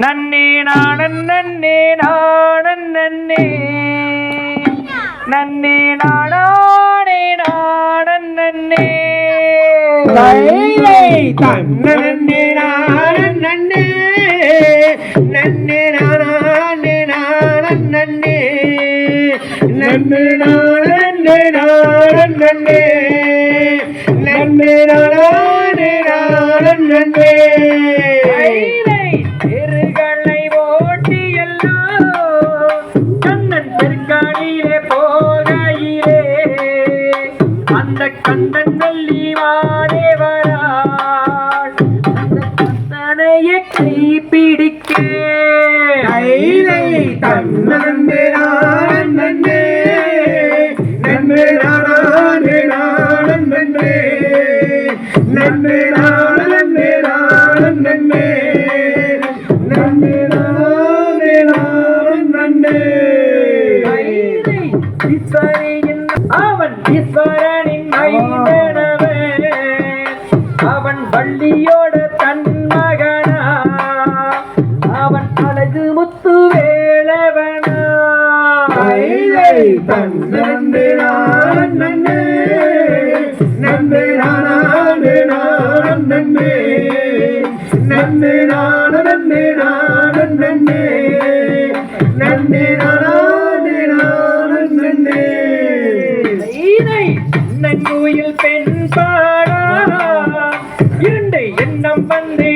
நன்னே நாடன் நன்னே நாடன் நன்னே. நன்னே நாடானே நாடன் நன்னே. கைலை தன்னே நானே நன்னே. நன்னே நானே நானே நன்னே. நன்னே நானே நானே நன்னே. நன்னே நானே நானே நன்னே. நானே நானே நன்னே கைலை ஈஸ்வரியின் அவன் ஈஸ்வரனின் அவன் வள்ளியோட தன் கைலை தன்னே நானே நன்னே நன்னே நானே நானே நன்னே நன்னே நானே நன்னே நானே நன்னே நன்னே நானே பெண் பாடா இரண்டு எண்ணம் வந்தே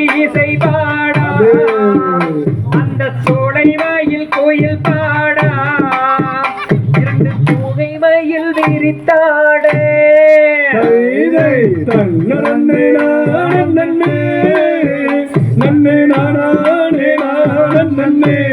கைதை தன்னே நன்னே. நன்னே நானே நானே நன்னே.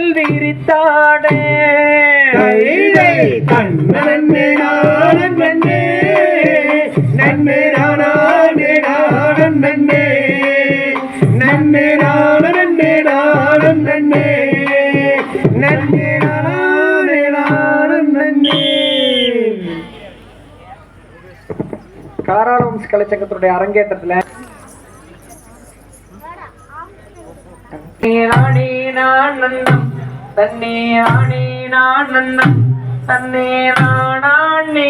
மயில் விரித்தாடே. நானே நன்னே நன்னே நானே நானே நன்னே நன்னே நானே நன்னே நானே நன்னே நன்னே நானே நானே நன்னே காராளவம்ஸ் கலைச்சங்கத்தினுடைய அரங்கேற்றத்துல நானே நான் நன்னம் தன்னே நானே நான் நன்னம் தன்னே நானே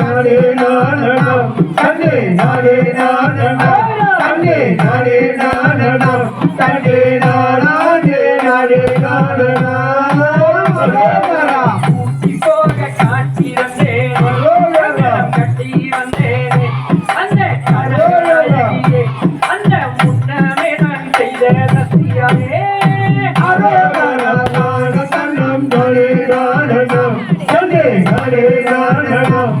நாடே நானனம் தன்னே நாடே நானே நானனம் தானே நானனம்